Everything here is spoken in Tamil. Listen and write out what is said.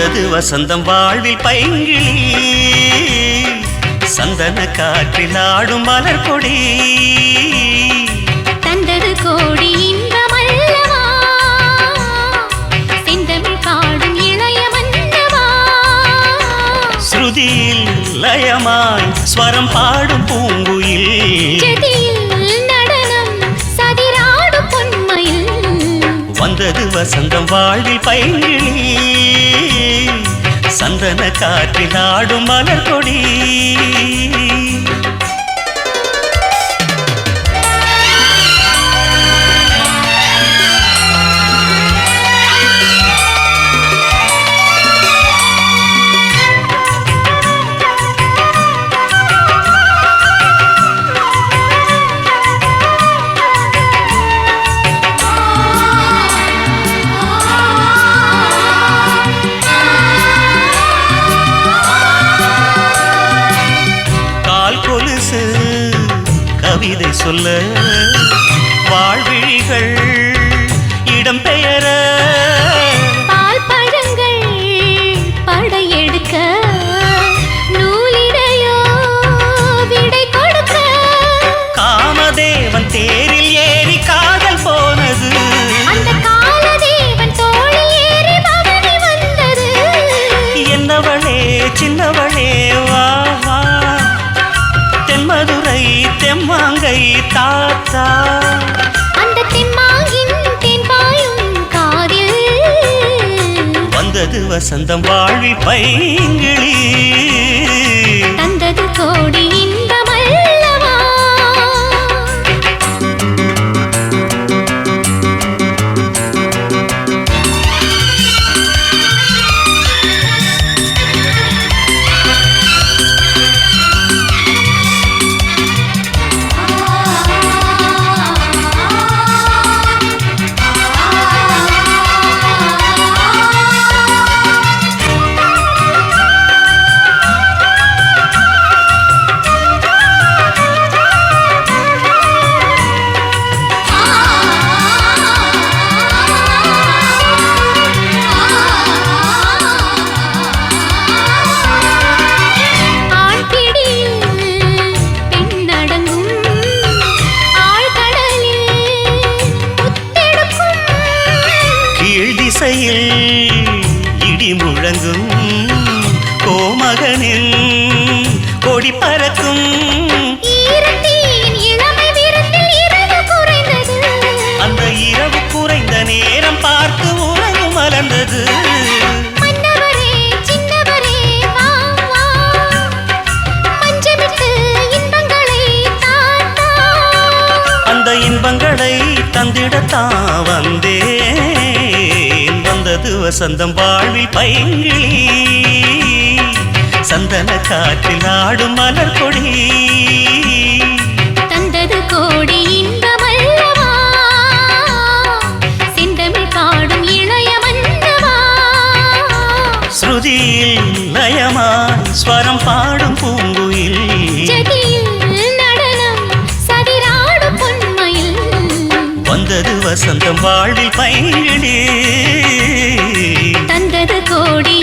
வந்தது வசந்தம் வாழ்வில் பைங்கிளி சந்தன காற்றில் ஆடும் மலர் கொடி தந்தது கோடி ஸ்ருதியில் லயமாய் ஸ்வரம் பாடும் பூங்குயில். ஜதியில் நடனம் சதிராடும் பொன்மையில். வந்தது வசந்தம் வாழ்வில் சந்தன காற்றில் ஆடும் மலர் கொடி சொல்ல வாழ்விழிகள் இடம்பெயர பால் பழங்கள் படையெடுக்க நூலிடையோ விடை கொடுக்க. காமதேவன் தேரில் ஏறி காதல் போனது. அந்த காலதேவன் தோளில் ஏறி பவனி வந்தது. என்னவளே சின்னவளே தாத்தா. அந்த தெம்மாங்கின் தென்பாயும் காதில். வந்தது வசந்தம் வாழ்வி பைங்கிளி தந்தது கோடி முழங்கும் கோமகனில் கொடி பறக்கும். அந்த இரவு குறைந்த நேரம் பார்த்து உறவு மலர்ந்தது. இன்பங்களை தாத்தா. அந்த இன்பங்களை தந்திடத்தான் வந்தேன் வந்தது வசந்தம் வாழ்வில் பைங்கிளி சந்தன காற்றில் ஆடும் மலர் கொடி. தந்தது கோடி ஸ்ருதியில் லயமாய் ஸ்வரம் பாடும் பூங்குயில். ஜதியில் நடனம் சதிராடும் பொன்மையில். வந்தது வசந்தம் வாழ்வில் தந்தது கோடி